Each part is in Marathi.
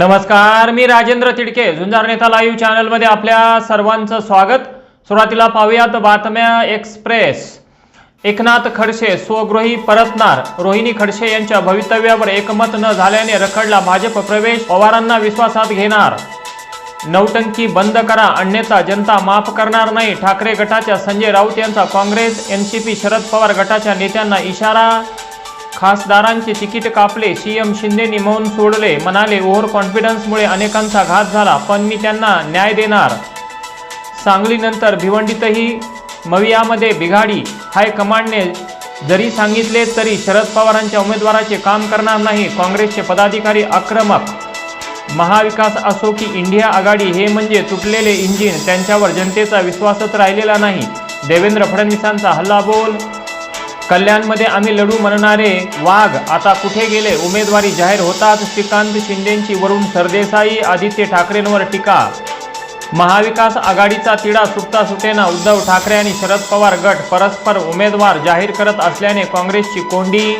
नमस्कार मी राजेंद्र तिडके. झुंजार नेता लाईव्ह चॅनलमध्ये आपल्या सर्वांचं स्वागत. सुरुवातीला पाहूयात बातम्या एक्सप्रेस. एकनाथ खडसे स्वगृही परतणार. रोहिणी खडसे यांच्या भवितव्यावर एकमत न झाल्याने रखडला भाजप प्रवेश. पवारांना विश्वासात घेणार. नौटंकी बंद करा अन्यथा जनता माफ करणार नाही. ठाकरे गटाच्या संजय राऊत यांचा काँग्रेस एनसीपी शरद पवार गटाच्या नेत्यांना इशारा. खासदारांचे तिकीट कापले सीएम शिंदेनी मौन सोडले म्हणाले ओव्हर कॉन्फिडन्समुळे अनेकांचा घात झाला पण मी त्यांना न्याय देणार. सांगलीनंतर भिवंडीतही मवियामध्ये बिघाडी हायकमांडने जरी सांगितले तरी शरद पवारांच्या उमेदवाराचे काम करणार नाही काँग्रेसचे पदाधिकारी आक्रमक. महाविकास असो की इंडिया आघाडी हे म्हणजे तुटलेले इंजिन त्यांच्यावर जनतेचा विश्वासच राहिलेला नाही. देवेंद्र फडणवीसांचा हल्ला बोल कल्याणमध्ये आम्ही लढू म्हणणारे वाघ आता कुठे गेले? उमेदवारी जाहीर होताच श्रीकांत शिंदेंची वरुण सरदेसाई आदित्य ठाकरेंवर टीका. महाविकास आघाडीचा तिढा सुटता सुटेना उद्धव ठाकरे आणि शरद पवार गट परस्पर उमेदवार जाहीर करत असल्याने काँग्रेसची कोंडी.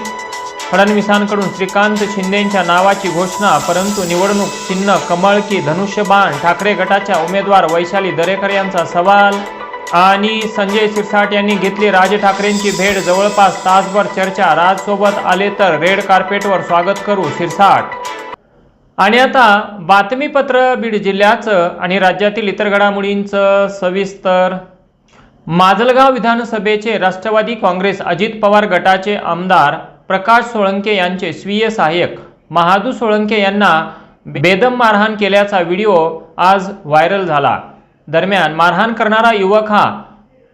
फडणवीसांकडून श्रीकांत शिंदेंच्या नावाची घोषणा परंतु निवडणूक चिन्ह कमळ की धनुष्यबाण ठाकरे गटाच्या उमेदवार वैशाली दरेकर यांचा सवाल. आणि संजय शिरसाट यांनी घेतली राज ठाकरेंची भेट. जवळपास तासभर चर्चा. राजसोबत आले तर रेड कार्पेटवर स्वागत करू शिरसाट. आणि आता बातमीपत्र बीड जिल्ह्याचं आणि राज्यातील इतर घडामोडींचं सविस्तर. माजलगाव विधानसभेचे राष्ट्रवादी काँग्रेस अजित पवार गटाचे आमदार प्रकाश सोळंके यांचे स्वीय सहाय्यक. महादू सोळंके यांना बेदम मारहाण केल्याचा व्हिडिओ आज व्हायरल झाला. दरम्यान मारहाण करणारा युवक हा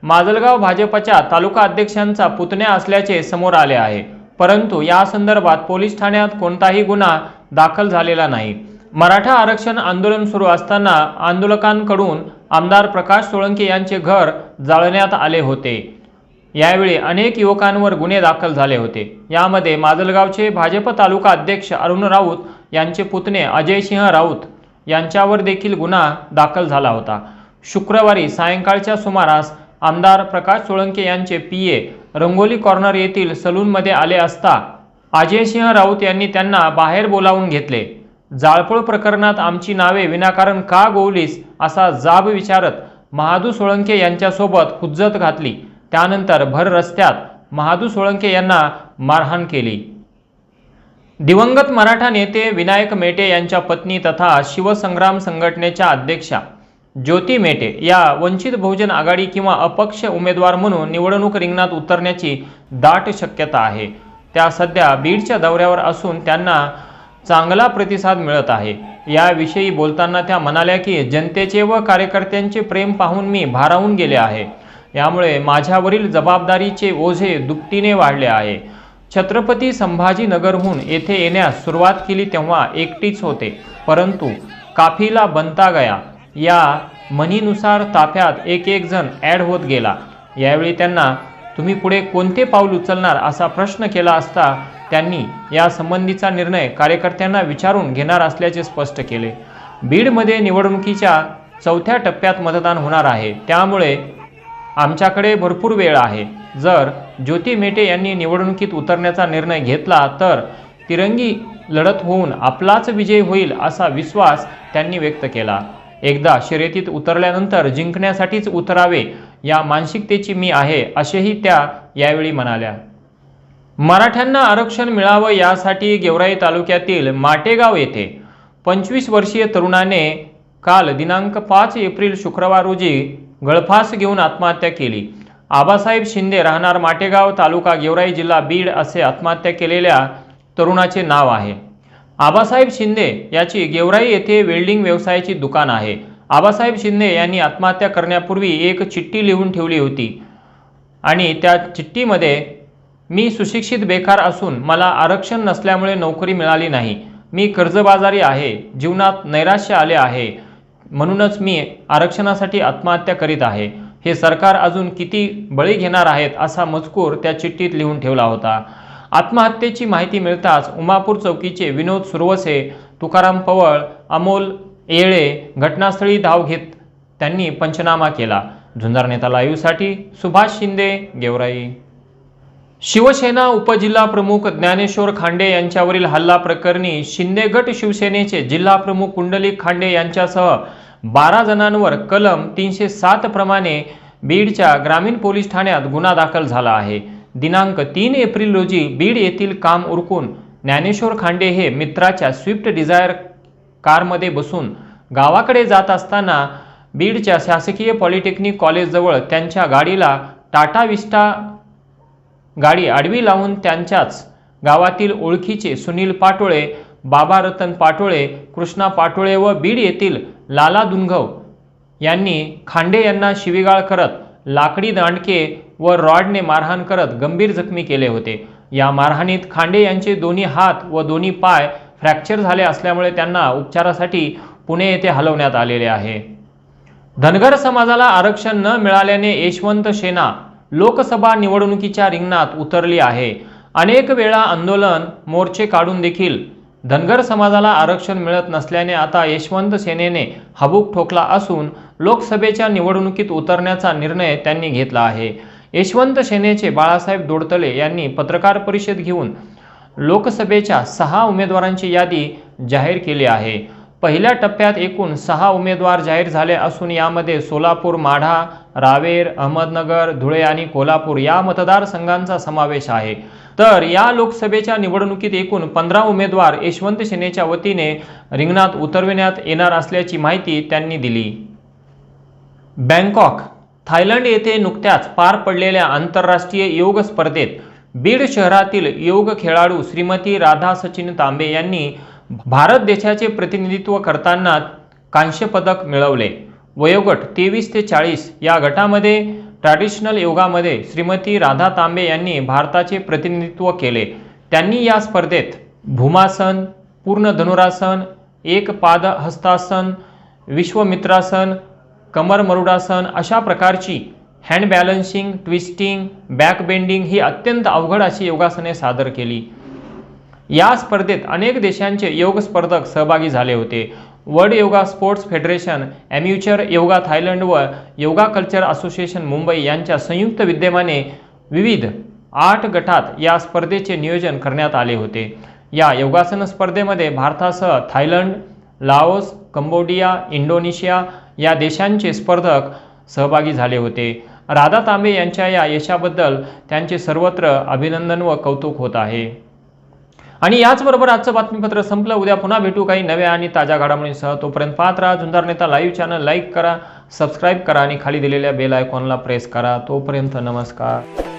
माजलगाव भाजपच्या तालुका अध्यक्षांचा पुतण्या असल्याचे समोर आले आहे. परंतु या संदर्भात पोलीस ठाण्यात कोणताही गुन्हा दाखल झालेला नाही. मराठा आरक्षण आंदोलन सुरू असताना आंदोलकांकडून आमदार प्रकाश सोळंके यांचे घर जाळण्यात आले होते. यावेळी अनेक युवकांवर गुन्हे दाखल झाले होते. यामध्ये माजलगावचे भाजप तालुका अध्यक्ष अरुण राऊत यांचे पुतणे अजय सिंह राऊत यांच्यावर देखील गुन्हा दाखल झाला होता. शुक्रवारी सायंकाळच्या सुमारास आमदार प्रकाश सोळंके यांचे पी ए रंगोली कॉर्नर येथील सलूनमध्ये आले असता अजय सिंह राऊत यांनी त्यांना बाहेर बोलावून घेतले. जाळपोळ प्रकरणात आमची नावे विनाकारण का गोवलीस असा जाब विचारत महादू सोळंके यांच्यासोबत हुज्जत घातली. त्यानंतर भर रस्त्यात महादू सोळंके यांना मारहाण केली. दिवंगत मराठा नेते विनायक मेटे यांच्या पत्नी तथा शिवसंग्राम संघटनेच्या अध्यक्षा ज्योती मेटे या वंचित बहुजन आघाडी किंवा अपक्ष उमेदवार म्हणून निवडणूक रिंगणात उतरण्याची दाट शक्यता आहे. त्या सध्या बीडच्या दौऱ्यावर असून त्यांना चांगला प्रतिसाद मिळत आहे. याविषयी बोलताना त्या म्हणाल्या की जनतेचे व कार्यकर्त्यांचे प्रेम पाहून मी भारावून गेले आहे. यामुळे माझ्यावरील जबाबदारीचे ओझे दुपटीने वाढले आहे. छत्रपती संभाजीनगरहून येथे येण्यास सुरुवात केली तेव्हा एकटीच होते परंतु काफिला बनता गया. या म्हणीनुसार ताफ्यात एक एक जण ॲड होत गेला. यावेळी त्यांना तुम्ही पुढे कोणते पाऊल उचलणार असा प्रश्न केला असता त्यांनी या संबंधीचा निर्णय कार्यकर्त्यांना विचारून घेणार असल्याचे स्पष्ट केले. बीडमध्ये निवडणुकीच्या चौथ्या टप्प्यात मतदान होणार आहे. त्यामुळे आमच्याकडे भरपूर वेळ आहे. जर ज्योती मेटे यांनी निवडणुकीत उतरण्याचा निर्णय घेतला तर तिरंगी लढत होऊन आपलाच विजय होईल असा विश्वास त्यांनी व्यक्त केला. एकदा शर्यतीत उतरल्यानंतर जिंकण्यासाठीच उतरावे या मानसिकतेची मी आहे असेही त्या यावेळी म्हणाल्या. मराठ्यांना आरक्षण मिळावं यासाठी गेवराई तालुक्यातील माटेगाव येथे पंचवीस वर्षीय तरुणाने काल दिनांक पाच एप्रिल शुक्रवार रोजी गळफास घेऊन आत्महत्या केली. आबासाहेब शिंदे राहणार माटेगाव तालुका गेवराई जिल्हा बीड असे आत्महत्या केलेल्या तरुणाचे नाव आहे. आबासाहेब शिंदे याची गेवराई येथे वेल्डिंग व्यवसायाची दुकान आहे. आबासाहेब शिंदे यांनी आत्महत्या करण्यापूर्वी एक चिठ्ठी लिहून ठेवली होती. आणि त्या चिठ्ठीमध्ये मी सुशिक्षित बेकार असून मला आरक्षण नसल्यामुळे नोकरी मिळाली नाही. मी कर्जबाजारी आहे. जीवनात नैराश्य आले आहे. म्हणूनच मी आरक्षणासाठी आत्महत्या करीत आहे. हे सरकार अजून किती बळी घेणार आहेत असा मजकूर त्या चिठ्ठीत लिहून ठेवला होता. आत्महत्येची माहिती मिळताच उमापूर चौकीचे विनोद सुरवसे तुकाराम पवळ अमोल येळे घटनास्थळी धाव घेत त्यांनी पंचनामा केला. झुंजार नेता लाईव्हसाठी सुभाष शिंदे गेवराई. शिवसेना उपजिल्हा प्रमुख ज्ञानेश्वर खांडे यांच्यावरील हल्ला प्रकरणी शिंदे गट शिवसेनेचे जिल्हा प्रमुख कुंडलिक खांडे यांच्यासह बारा जणांवर कलम तीनशे सात प्रमाणे बीडच्या ग्रामीण पोलीस ठाण्यात गुन्हा दाखल झाला आहे. दिनांक तीन एप्रिल रोजी बीड येथील काम उरकून ज्ञानेश्वर खांडे हे मित्राच्या स्विफ्ट डिझायर कारमध्ये बसून गावाकडे जात असताना बीडच्या शासकीय पॉलिटेक्निक कॉलेजजवळ त्यांच्या गाडीला टाटा विस्टा गाडी आडवी लावून त्यांच्याच गावातील ओळखीचे सुनील पाटोळे बाबा रतन पाटोळे कृष्णा पाटोळे व बीड येथील लाला दुनघव यांनी खांडे यांना शिवीगाळ करत लाकडी दांडके व रॉडने मारहाण करत गंभीर जखमी केले होते. या मारहाणीत खांडे यांचे दोन्ही हात व दोन्ही पाय फ्रॅक्चर झाले असल्यामुळे त्यांना उपचारासाठी पुणे येथे हलवण्यात आलेले आहे. धनगर समाजाला आरक्षण न मिळाल्याने यशवंत सेना लोकसभा निवडणुकीच्या रिंगणात उतरली आहे. अनेक वेळा आंदोलन मोर्चे काढून देखील धनगर समाजाला आरक्षण मिळत नसल्याने आता यशवंत सेनेने हबूक ठोकला असून लोकसभेच्या निवडणुकीत उतरण्याचा निर्णय त्यांनी घेतला आहे. यशवंत सेनेचे बाळासाहेब दोडतले यांनी पत्रकार परिषद घेऊन लोकसभेच्या सहा उमेदवारांची यादी जाहीर केली आहे. पहिल्या टप्प्यात एकूण सहा उमेदवार जाहीर झाले असून यामध्ये सोलापूर माढा रावेर अहमदनगर धुळे आणि कोल्हापूर या मतदारसंघांचा समावेश आहे. तर या लोकसभेच्या निवडणुकीत एकूण पंधरा उमेदवार यशवंत सेनेच्या वतीने रिंगणात उतरविण्यात येणार असल्याची माहिती त्यांनी दिली. बँकॉक थायलंड येथे नुकत्याच पार पडलेल्या आंतरराष्ट्रीय योग स्पर्धेत बीड शहरातील योग खेळाडू श्रीमती राधा सचिन तांबे यांनी भारत देशाचे प्रतिनिधित्व करताना कांस्य पदक मिळवले. वयोगट तेवीस ते चाळीस या गटामध्ये ट्रॅडिशनल योगामध्ये श्रीमती राधा तांबे यांनी भारताचे प्रतिनिधित्व केले. त्यांनी या स्पर्धेत भूमासन पूर्ण धनुरासन एक पाद हस्तासन विश्वमित्रासन कमर मरुडासन अशा प्रकारची hand balancing twisting back bending ही अत्यंत अवघड अशी योगासने सादर केली. या स्पर्धेत अनेक देशांचे योग स्पर्धक सहभागी झाले होते. World yoga sports federation amateur yoga Thailand व योगा कल्चर असोसिएशन मुंबई यांच्या संयुक्त विद्यमाने विविध आठ गटात या स्पर्धेचे नियोजन करण्यात आले होते. या योगासन स्पर्धेमध्ये भारतासह थायलंड लाओस कंबोडिया इंडोनेशिया या देशांचे स्पर्धक सहभागी झाले होते. राधा तांबे यांच्या या यशाबद्दल त्यांचे सर्वत्र अभिनंदन व कौतुक होत आहे. आणि याचबरोबर आजचं बातमीपत्र संपलं. उद्या पुन्हा भेटू काही नव्या आणि ताज्या घडामोडींसह तोपर्यंत पाहत राहा. Zunjar Neta live channel like करा सबस्क्राईब करा आणि खाली दिलेल्या बेल आयकॉनला प्रेस करा. तोपर्यंत नमस्कार.